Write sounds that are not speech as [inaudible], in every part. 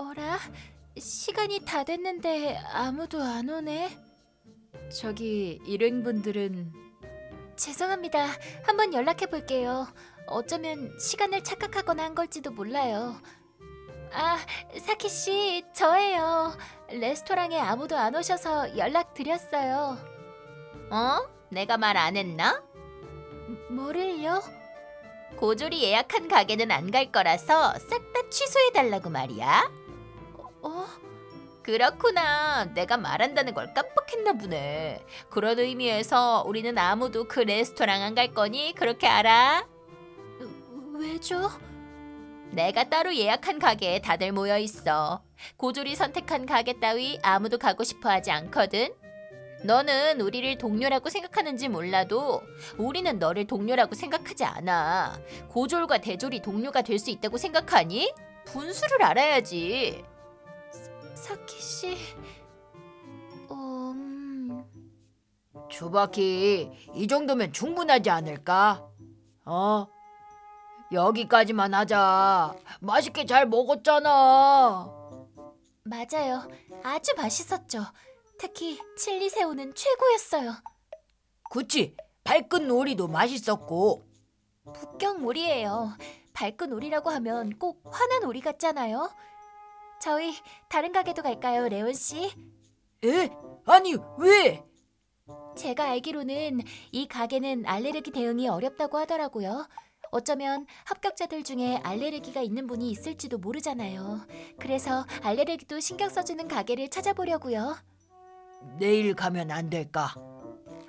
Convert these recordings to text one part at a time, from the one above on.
어라? 시간이 다 됐는데 아무도 안 오네. 저기 일행분들은 죄송합니다. 한번 연락해 볼게요. 어쩌면 시간을 착각하거나 한 걸지도 몰라요. 아, 사키 씨, 저예요. 레스토랑에 아무도 안 오셔서 연락 드렸어요. 어? 내가 말 안 했나? 뭐를요? 고졸이 예약한 가게는 안 갈 거라서 싹 다 취소해 달라고 말이야. 어? 그렇구나. 내가 말한다는 걸 깜빡했나 보네. 그런 의미에서 우리는 아무도 그 레스토랑 안 갈 거니 그렇게 알아? 왜죠? 내가 따로 예약한 가게에 다들 모여 있어. 고졸이 선택한 가게 따위 아무도 가고 싶어 하지 않거든. 너는 우리를 동료라고 생각하는지 몰라도 우리는 너를 동료라고 생각하지 않아. 고졸과 대졸이 동료가 될 수 있다고 생각하니? 분수를 알아야지. 사키 씨. 음... 주바키, 이 정도면 충분하지 않을까? 어? 여기까지만 하자. 맛있게 잘 먹었잖아. 맞아요. 아주 맛있었죠. 특히 칠리 새우는 최고였어요. 그치? 발끈 오리도 맛있었고. 북경 오리예요. 밝은 오리라고 하면 꼭 환한 오리 같잖아요. 저희 다른 가게도 갈까요, 레온 씨? 에? 아니, 왜? 제가 알기로는 이 가게는 알레르기 대응이 어렵다고 하더라고요. 어쩌면 합격자들 중에 알레르기가 있는 분이 있을지도 모르잖아요. 그래서 알레르기도 신경 써주는 가게를 찾아보려고요. 내일 가면 안 될까?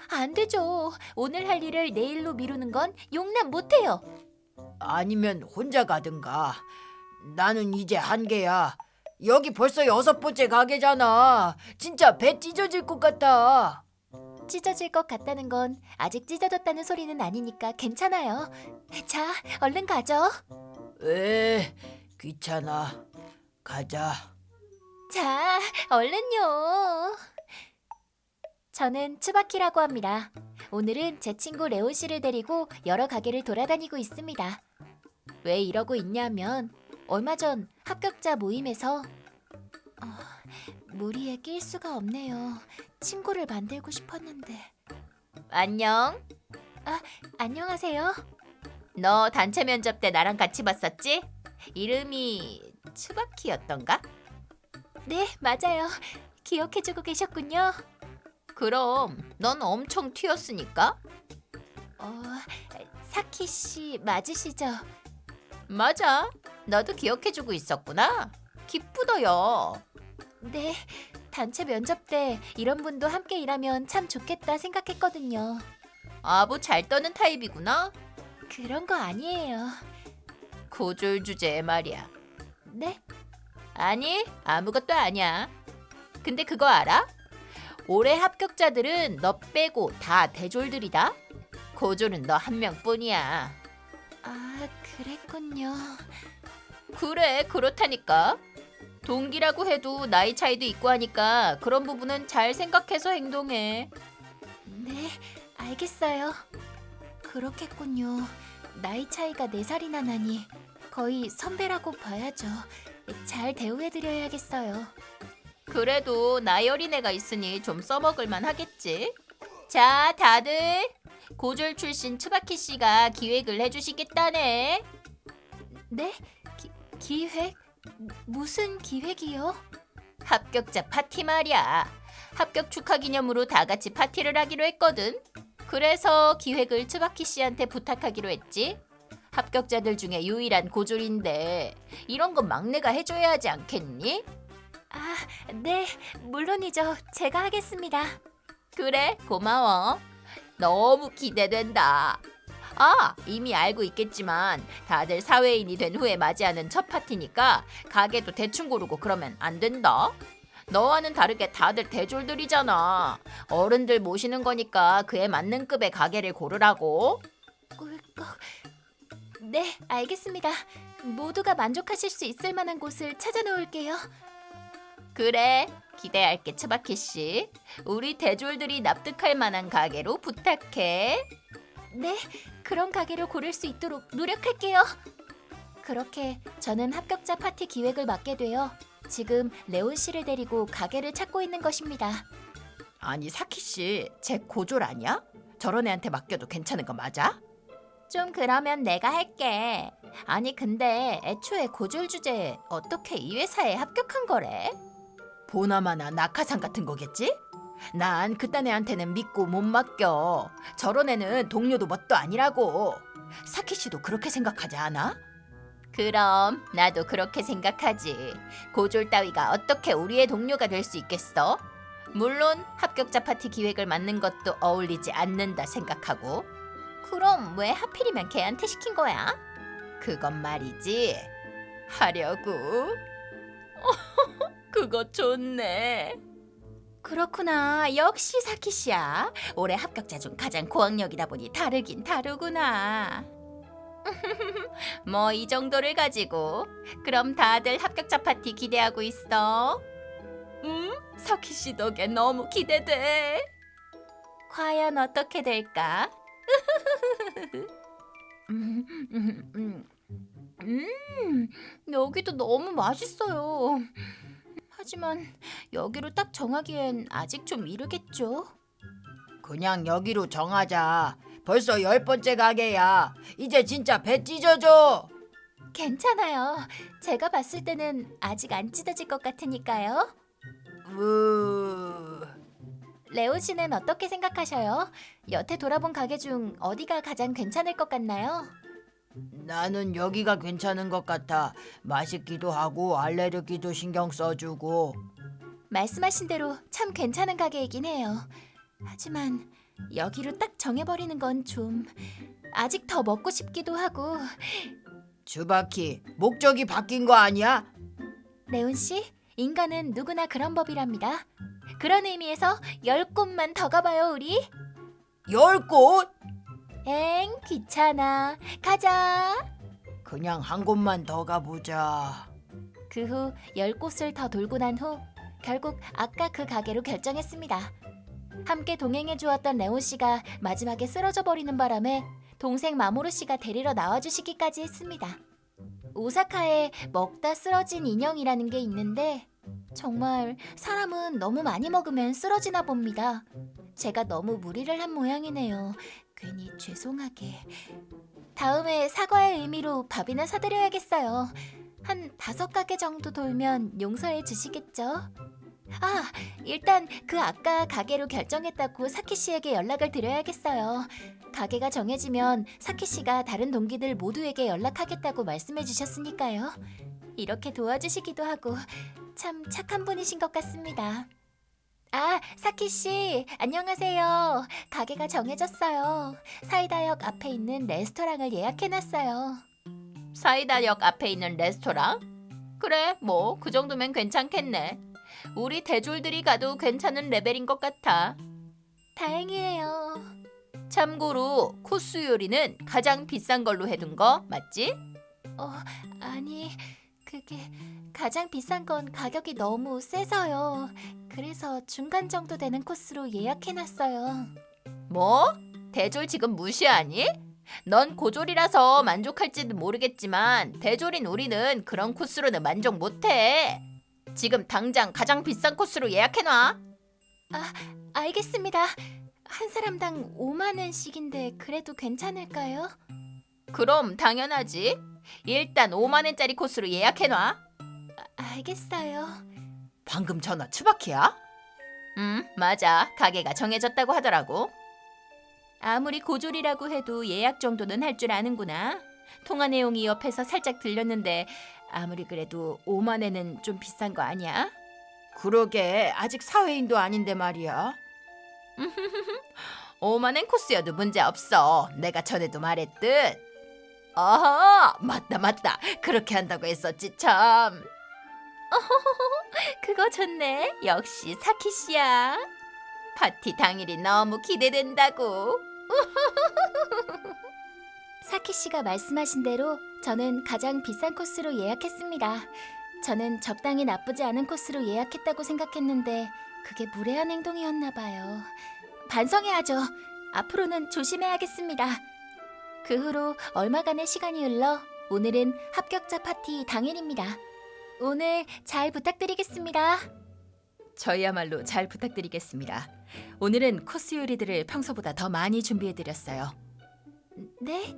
안 되죠. 오늘 할 일을 내일로 미루는 건 용납 못해요. 아니면 혼자 가든가. 나는 이제 한계야. 여기 벌써 여섯 번째 가게잖아. 진짜 배 찢어질 것 같아. 찢어질 것 같다는 건 아직 찢어졌다는 소리는 아니니까 괜찮아요. 자, 얼른 가죠. 에, 귀찮아. 가자. 자, 얼른요. 저는 츠바키라고 합니다. 오늘은 제 친구 레온 씨를 데리고 여러 가게를 돌아다니고 있습니다. 왜 이러고 있냐면 얼마 전 합격자 모임에서 어, 무리에 낄 수가 없네요. 친구를 만들고 싶었는데. 안녕. 안녕하세요. 너 단체 면접 때 나랑 같이 봤었지? 이름이 츠바키였던가? 네, 맞아요. 기억해주고 계셨군요. 그럼 넌 엄청 튀었으니까. 어, 사키 씨 맞으시죠? 맞아. 너도 기억해주고 있었구나. 기쁘더요. 네, 단체 면접 때 이런 분도 함께 일하면 참 좋겠다 생각했거든요. 아부 잘 떠는 타입이구나. 그런 거 아니에요. 고졸 주제에 말이야. 네? 아니 아무것도 아니야. 근데 그거 알아? 올해 합격자들은 너 빼고 다 대졸들이다. 고졸은 너 한 명뿐이야. 아, 그랬군요. 그래 그렇다니까. 동기라고 해도 나이 차이도 있고 하니까 그런 부분은 잘 생각해서 행동해. 네, 알겠어요. 그렇겠군요. 나이 차이가 네살이나 나니 거의 선배라고 봐야죠. 잘 대우해드려야겠어요. 그래도 나이 어린애가 있으니 좀 써먹을만 하겠지. 자, 다들 고졸 출신 츠바키 씨가 기획을 해주시겠다네. 네? 기, 기획? 무슨 기획이요? 합격자 파티 말이야. 합격 축하 기념으로 다 같이 파티를 하기로 했거든. 그래서 기획을 츠바키 씨한테 부탁하기로 했지. 합격자들 중에 유일한 고졸인데 이런 건 막내가 해줘야 하지 않겠니? 아, 네, 물론이죠. 제가 하겠습니다. 그래, 고마워. 너무 기대된다. 아, 이미 알고 있겠지만 다들 사회인이 된 후에 맞이하는 첫 파티니까 가게도 대충 고르고 그러면 안 된다. 너와는 다르게 다들 대졸들이잖아. 어른들 모시는 거니까 그에 맞는 급의 가게를 고르라고. 꿀꺽. 네, 알겠습니다. 모두가 만족하실 수 있을 만한 곳을 찾아 놓을게요. 그래, 기대할게, 츠바키 씨. 우리 대졸들이 납득할 만한 가게로 부탁해. 네, 그런 가게를 고를 수 있도록 노력할게요. 그렇게 저는 합격자 파티 기획을 맡게 되어 지금 레온 씨를 데리고 가게를 찾고 있는 것입니다. 아니 사키 씨, 쟤 고졸 아니야? 저런 애한테 맡겨도 괜찮은 거 맞아? 좀 그러면 내가 할게. 아니 근데 애초에 고졸 주제에 어떻게 이 회사에 합격한 거래? 보나마나 낙하산 같은 거겠지? 난 그딴 애한테는 믿고 못 맡겨. 저런 애는 동료도 뭣도 아니라고. 사키 씨도 그렇게 생각하지 않아? 그럼 나도 그렇게 생각하지. 고졸 따위가 어떻게 우리의 동료가 될 수 있겠어? 물론 합격자 파티 기획을 맡는 것도 어울리지 않는다 생각하고. 그럼 왜 하필이면 걔한테 시킨 거야? 그건 말이지. 하려고. [laughs] 그거 좋네. 그렇구나. 역시 사키 씨야. 올해 합격자 중 가장 고학력이다 보니 다르긴 다르구나. [laughs] 뭐 이 정도를 가지고 그럼 다들 합격자 파티 기대하고 있어. 음, 사키 씨 덕에 너무 기대돼. 과연 어떻게 될까? [laughs] 음, 음, 음, 음, 여기도 너무 맛있어요. 하지만 여기로 딱 정하기엔 아직 좀 이르겠죠. 그냥 여기로 정하자. 벌써 열 번째 가게야. 이제 진짜 배 찢어져. 괜찮아요. 제가 봤을 때는 아직 안 찢어질 것 같으니까요. 으... 레온 씨는 어떻게 생각하셔요? 여태 돌아본 가게 중 어디가 가장 괜찮을 것 같나요? 나는 여기가 괜찮은 것 같아. 맛있기도 하고 알레르기도 신경 써주고. 말씀하신 대로 참 괜찮은 가게이긴 해요. 하지만 여기로 딱 정해버리는 건 좀 아직 더 먹고 싶기도 하고 주바키, 목적이 바뀐 거 아니야? 레온 씨, 인간은 누구나 그런 법이랍니다. 그런 의미에서 열 곳만 더 가봐요 우리. 열 곳? 엥 귀찮아. 가자. 그냥 한 곳만 더 가보자. 그 후 열 곳을 더 돌고 난 후 결국 아까 그 가게로 결정했습니다. 함께 동행해 주었던 레온 씨가 마지막에 쓰러져 버리는 바람에 동생 마모루 씨가 데리러 나와 주시기까지 했습니다. 오사카에 먹다 쓰러진 인형이라는 게 있는데 정말 사람은 너무 많이 먹으면 쓰러지나 봅니다. 제가 너무 무리를 한 모양이네요. 괜히 죄송하게. 다음에 사과의 의미로 밥이나 사드려야겠어요. 한 다섯 가게 정도 돌면 용서해 주시겠죠? 아, 일단 그 아까 가게로 결정했다고 사키 씨에게 연락을 드려야겠어요. 가게가 정해지면 사키 씨가 다른 동기들 모두에게 연락하겠다고 말씀해 주셨으니까요. 이렇게 도와주시기도 하고 참 착한 분이신 것 같습니다. 아, 사키 씨, 안녕하세요. 가게가 정해졌어요. 사이다역 앞에 있는 레스토랑을 예약해놨어요. 사이다역 앞에 있는 레스토랑? 그래, 뭐 그 정도면 괜찮겠네. 우리 대졸들이 가도 괜찮은 레벨인 것 같아. 다행이에요. 참고로 코스 요리는 가장 비싼 걸로 해둔 거 맞지? 어, 아니, 그게 가장 비싼 건 가격이 너무 세서요. 그래서 중간 정도 되는 코스로 예약해놨어요. 뭐? 대졸 지금 무시하니? 넌 고졸이라서 만족할지는 모르겠지만 대졸인 우리는 그런 코스로는 만족 못해. 지금 당장 가장 비싼 코스로 예약해놔. 알겠습니다. 한 사람당 5만 원씩인데 그래도 괜찮을까요? 그럼 당연하지. 일단 5만 원짜리 코스로 예약해놔. 알겠어요. 방금 전화 추바키야? 음, 맞아. 가게가 정해졌다고 하더라고. 아무리 고졸이라고 해도 예약 정도는 할 줄 아는구나. 통화 내용이 옆에서 살짝 들렸는데 아무리 그래도 5만 원은 좀 비싼 거 아니야? 그러게 아직 사회인도 아닌데 말이야. [laughs] 5만 원 코스여도 문제 없어. 내가 전에도 말했듯. 아, 맞다 맞다. 그렇게 한다고 했었지 참. [laughs] 그거 좋네. 역시 사키 씨야. 파티 당일이 너무 기대된다고. [laughs] 사키 씨가 말씀하신 대로 저는 가장 비싼 코스로 예약했습니다. 저는 적당히 나쁘지 않은 코스로 예약했다고 생각했는데 그게 무례한 행동이었나 봐요. 반성해야죠. 앞으로는 조심해야겠습니다. 그 후로 얼마간의 시간이 흘러 오늘은 합격자 파티 당일입니다. 오늘 잘 부탁드리겠습니다. 저희야말로 잘 부탁드리겠습니다. 오늘은 코스 요리들을 평소보다 더 많이 준비해 드렸어요. 네?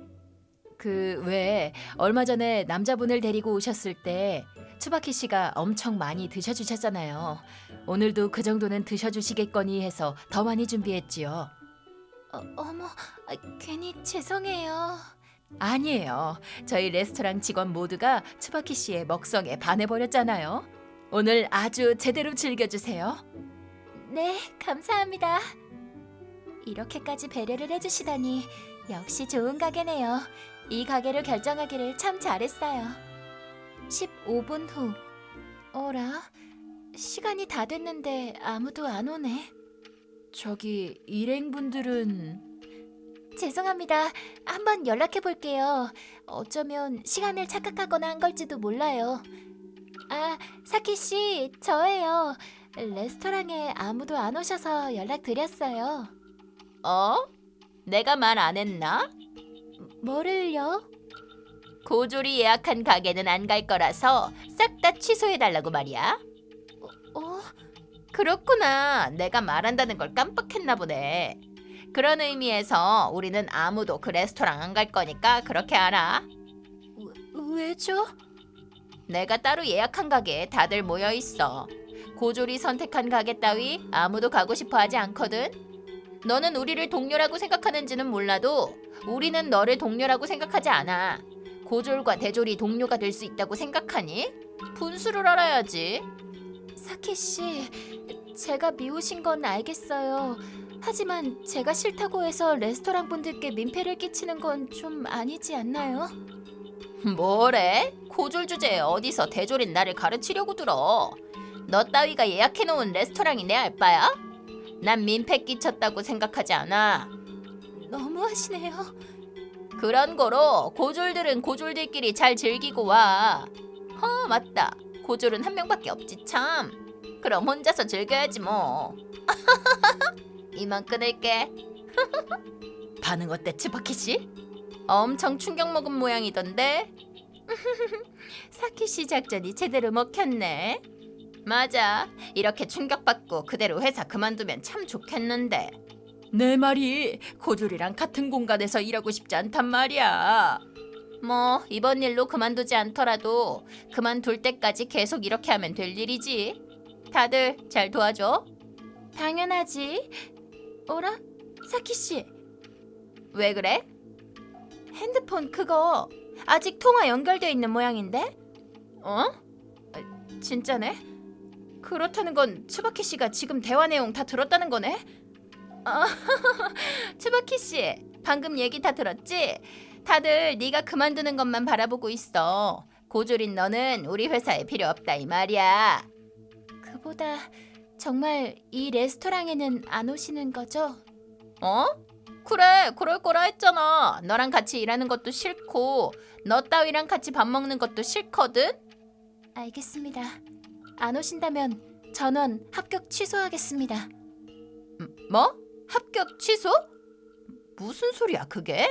그 외에 얼마 전에 남자분을 데리고 오셨을 때 추바키 씨가 엄청 많이 드셔주셨잖아요. 오늘도 그 정도는 드셔주시겠거니 해서 더 많이 준비했지요. 어, 어머, 아, 괜히 죄송해요. 아니에요. 저희 레스토랑 직원 모두가 추바키 씨의 먹성에 반해버렸잖아요. 오늘 아주 제대로 즐겨주세요. 네, 감사합니다. 이렇게까지 배려를 해주시다니 역시 좋은 가게네요. 이 가게를 결정하기를 참 잘했어요. 15분 후. 어라? 시간이 다 됐는데 아무도 안 오네. 저기 일행분들은 죄송합니다. 한번 연락해 볼게요. 어쩌면 시간을 착각하거나 한 걸지도 몰라요. 아, 사키 씨, 저예요. 레스토랑에 아무도 안 오셔서 연락드렸어요. 어? 내가 말 안 했나? 뭐를요? 고졸이 예약한 가게는 안 갈 거라서 싹 다 취소해 달라고 말이야. 어? 그렇구나. 내가 말한다는 걸 깜빡했나 보네. 그런 의미에서 우리는 아무도 그 레스토랑 안 갈 거니까 그렇게 알아. 왜죠? 내가 따로 예약한 가게에 다들 모여 있어. 고졸이 선택한 가게 따위 아무도 가고 싶어 하지 않거든. 너는 우리를 동료라고 생각하는지는 몰라도 우리는 너를 동료라고 생각하지 않아. 고졸과 대졸이 동료가 될 수 있다고 생각하니? 분수를 알아야지. 사키 씨, 제가 미우신 건 알겠어요. 하지만 제가 싫다고 해서 레스토랑 분들께 민폐를 끼치는 건 좀 아니지 않나요? 뭐래? 고졸 주제에 어디서 대졸인 나를 가르치려고 들어? 너 따위가 예약해 놓은 레스토랑이 내 알바야? 난 민폐 끼쳤다고 생각하지 않아. 너무하시네요. 그런 거로 고졸들은 고졸들끼리 잘 즐기고 와. 어 맞다. 고졸은 한 명밖에 없지 참. 그럼 혼자서 즐겨야지 뭐. [laughs] 이만 끊을게. [laughs] 반응 어때 츠바키 씨? 엄청 충격 먹은 모양이던데. [laughs] 사키 씨 작전이 제대로 먹혔네. 맞아. 이렇게 충격받고 그대로 회사 그만두면 참 좋겠는데. 내 말이 고졸이랑 같은 공간에서 일하고 싶지 않단 말이야. 뭐 이번 일로 그만두지 않더라도 그만둘 때까지 계속 이렇게 하면 될 일이지. 다들 잘 도와줘. 당연하지. 어라? 사키 씨, 왜 그래? 핸드폰 그거 아직 통화 연결돼 있는 모양인데? 어? 아, 진짜네? 그렇다는 건 츠바키 씨가 지금 대화 내용 다 들었다는 거네? 아, 츠바키 씨, 방금 얘기 다 들었지? 다들 네가 그만두는 것만 바라보고 있어. 고졸인 너는 우리 회사에 필요 없다 이 말이야. 그보다 정말 이 레스토랑에는 안 오시는 거죠? 어? 그래 그럴 거라 했잖아 너랑 같이 일하는 것도 싫고 너 따위랑 같이 밥 먹는 것도 싫거든 알겠습니다. 안 오신다면 전원 합격 취소하겠습니다. 음, 뭐? 합격 취소? 무슨 소리야 그게?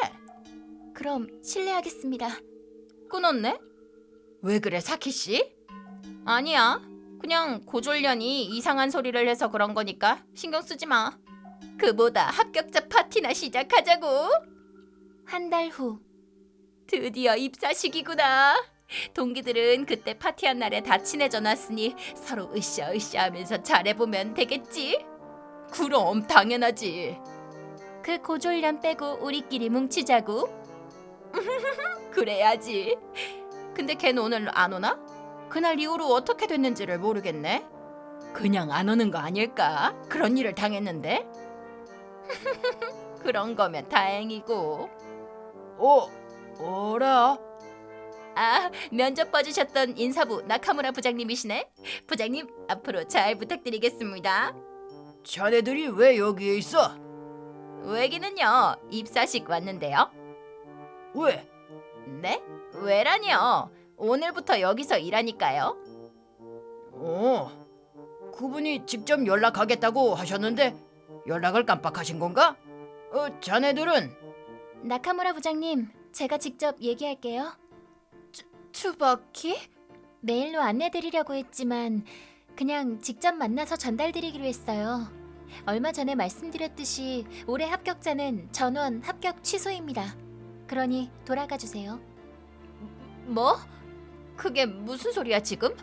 그럼 실례하겠습니다. 끊었네? 왜 그래 사키 씨? 아니야 그냥 고졸년이 이상한 소리를 해서 그런 거니까 신경 쓰지 마 그보다 합격자 파티나 시작하자고 한 달 후. 드디어 입사식이구나. 동기들은 그때 파티한 날에 다 친해져 놨으니 서로 으쌰으쌰 하면서 잘해보면 되겠지? 그럼 당연하지. 그 고졸년 빼고 우리끼리 뭉치자고. [laughs] 그래야지. 근데 걘 오늘 안 오나? 그날 이후로 어떻게 됐는지를 모르겠네. 그냥 안 오는 거 아닐까? 그런 일을 당했는데? [laughs] 그런 거면 다행이고. 어, 어라? 아, 면접 봐주셨던 인사부 나카무라 부장님이시네. 부장님, 앞으로 잘 부탁드리겠습니다. 자네들이 왜 여기에 있어? 외기는요, 입사식 왔는데요. 왜? 네? 왜라니요? 오늘부터 여기서 일하니까요. 어, 그분이 직접 연락하겠다고 하셨는데 연락을 깜빡하신 건가? 어, 자네들은 나카무라 부장님, 제가 직접 얘기할게요. 투바키? 메일로 안내드리려고 했지만 그냥 직접 만나서 전달드리기로 했어요. 얼마 전에 말씀드렸듯이 올해 합격자는 전원 합격 취소입니다. 그러니 돌아가 주세요. 뭐? 그게 무슨 소리야 지금?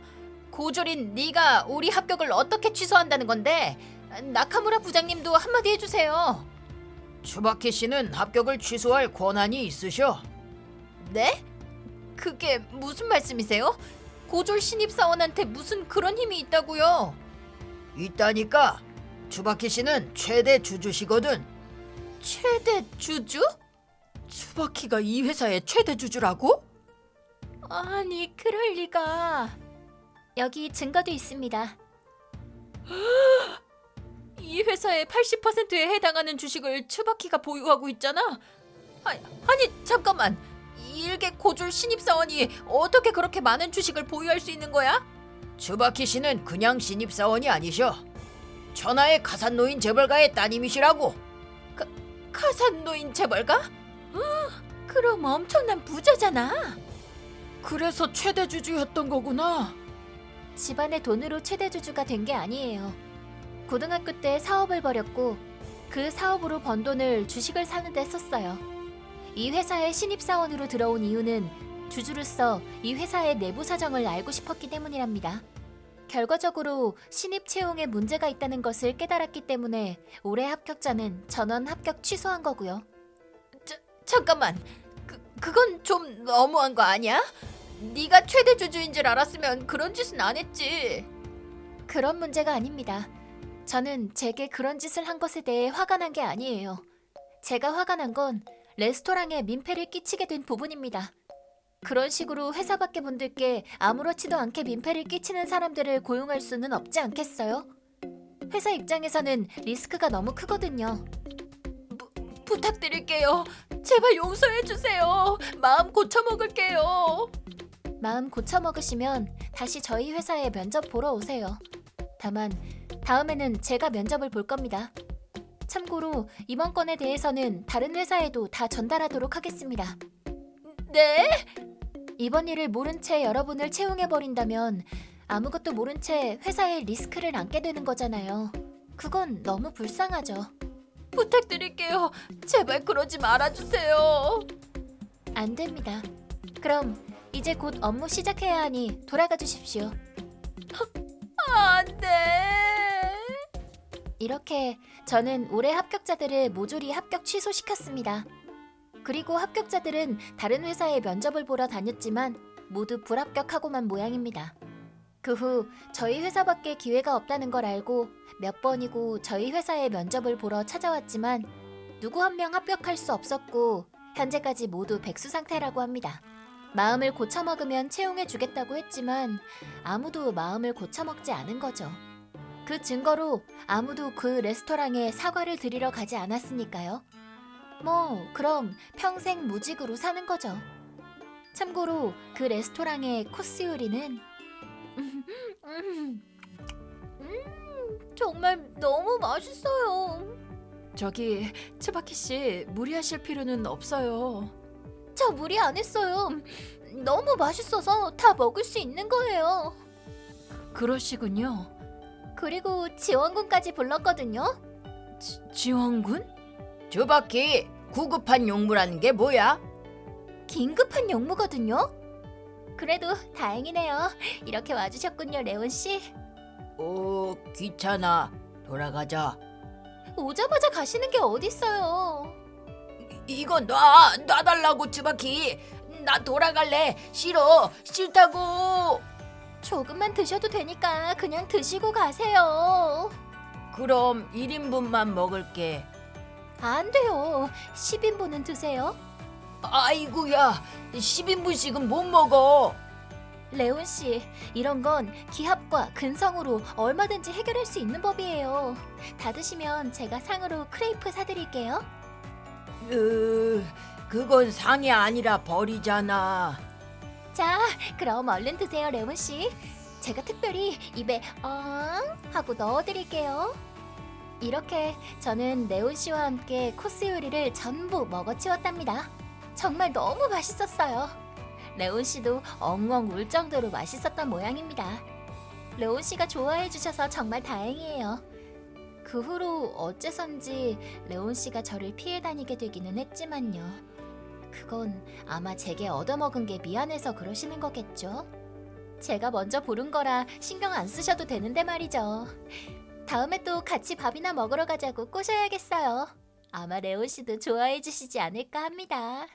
고졸인 네가 우리 합격을 어떻게 취소한다는 건데? 나카무라 부장님도 한마디 해주세요. 추바키 씨는 합격을 취소할 권한이 있으셔. 네? 그게 무슨 말씀이세요? 고졸 신입 사원한테 무슨 그런 힘이 있다고요? 있다니까. 추바키 씨는 최대 주주시거든. 최대 주주? 추바키가 이 회사의 최대 주주라고? 아니, 그럴 리가. 여기 증거도 있습니다. [gasps] 이 회사의 80%에 해당하는 주식을 추바키가 보유하고 있잖아. 아니, 아니 잠깐만. 일개 고졸 신입 사원이 어떻게 그렇게 많은 주식을 보유할 수 있는 거야? 추바키 씨는 그냥 신입 사원이 아니셔. 천하의 가산노인 재벌가의 따님이시라고. 카산노인 재벌가? 그럼 엄청난 부자잖아. 그래서 최대 주주였던 거구나. 집안의 돈으로 최대 주주가 된 게 아니에요. 고등학교 때 사업을 벌였고 그 사업으로 번 돈을 주식을 사는 데 썼어요. 이 회사의 신입 사원으로 들어온 이유는 주주로서 이 회사의 내부 사정을 알고 싶었기 때문이랍니다. 결과적으로 신입 채용에 문제가 있다는 것을 깨달았기 때문에 올해 합격자는 전원 합격 취소한 거고요. 잠깐만. 그 그건 좀 너무한 거 아니야? 네가 최대 주주인 줄 알았으면 그런 짓은 안 했지. 그런 문제가 아닙니다. 저는 제게 그런 짓을 한 것에 대해 화가 난 게 아니에요. 제가 화가 난 건 레스토랑에 민폐를 끼치게 된 부분입니다. 그런 식으로 회사 밖의 분들께 아무렇지도 않게 민폐를 끼치는 사람들을 고용할 수는 없지 않겠어요? 회사 입장에서는 리스크가 너무 크거든요. 부탁드릴게요. 제발 용서해 주세요. 마음 고쳐 먹을게요. 마음 고쳐 먹으시면 다시 저희 회사에 면접 보러 오세요. 다만 다음에는 제가 면접을 볼 겁니다. 참고로 이번 건에 대해서는 다른 회사에도 다 전달하도록 하겠습니다. 네? 이번 일을 모른 채 여러분을 채용해 버린다면 아무것도 모른 채 회사에 리스크를 안게 되는 거잖아요. 그건 너무 불쌍하죠. 부탁드릴게요. 제발 그러지 말아 주세요. 안 됩니다. 그럼 이제 곧 업무 시작해야 하니 돌아가 주십시오. 안 돼. 이렇게 저는 올해 합격자들을 모조리 합격 취소시켰습니다. 그리고 합격자들은 다른 회사에 면접을 보러 다녔지만 모두 불합격하고만 모양입니다. 그 후 저희 회사밖에 기회가 없다는 걸 알고 몇 번이고 저희 회사에 면접을 보러 찾아왔지만 누구 한 명 합격할 수 없었고 현재까지 모두 백수 상태라고 합니다. 마음을 고쳐먹으면 채용해 주겠다고 했지만 아무도 마음을 고쳐먹지 않은 거죠. 그 증거로 아무도 그 레스토랑에 사과를 드리러 가지 않았으니까요. 뭐, 그럼 평생 무직으로 사는 거죠. 참고로 그 레스토랑의 코스 요리는 음, 음, 음, 정말 너무 맛있어요. 저기 츠바키 씨 무리하실 필요는 없어요. 저 무리 안 했어요. 너무 맛있어서 다 먹을 수 있는 거예요. 그러시군요. 그리고 지원금까지 불렀거든요. 지, 지원군? 추바키 구급한 용무라는 게 뭐야? 긴급한 용무거든요. 그래도 다행이네요. 이렇게 와주셨군요, 레온 씨. 오 귀찮아. 돌아가자. 오자마자 가시는 게 어딨어요. 이- 이거 놔 놔달라고 추바키. 나 돌아갈래. 싫어. 싫다고. 조금만 드셔도 되니까 그냥 드시고 가세요. 그럼 1인분만 먹을게. 안 돼요. 10인분은 드세요. 아이고야. 10인분씩은 못 먹어. 레온 씨, 이런 건 기합과 근성으로 얼마든지 해결할 수 있는 법이에요. 다 드시면 제가 상으로 크레이프 사드릴게요. 으, 그건 상이 아니라 벌이잖아. 자, 그럼 얼른 드세요, 레몬 씨. 제가 특별히 입에 엉 하고 넣어드릴게요. 이렇게 저는 레온 씨와 함께 코스 요리를 전부 먹어치웠답니다. 정말 너무 맛있었어요. 레온 씨도 엉엉 울 정도로 맛있었던 모양입니다. 레온 씨가 좋아해 주셔서 정말 다행이에요. 그 후로 어째선지 레온 씨가 저를 피해 다니게 되기는 했지만요. 그건 아마 제게 얻어먹은 게 미안해서 그러시는 거겠죠? 제가 먼저 부른 거라 신경 안 쓰셔도 되는데 말이죠. 다음에 또 같이 밥이나 먹으러 가자고 꼬셔야겠어요. 아마 레온 씨도 좋아해 주시지 않을까 합니다.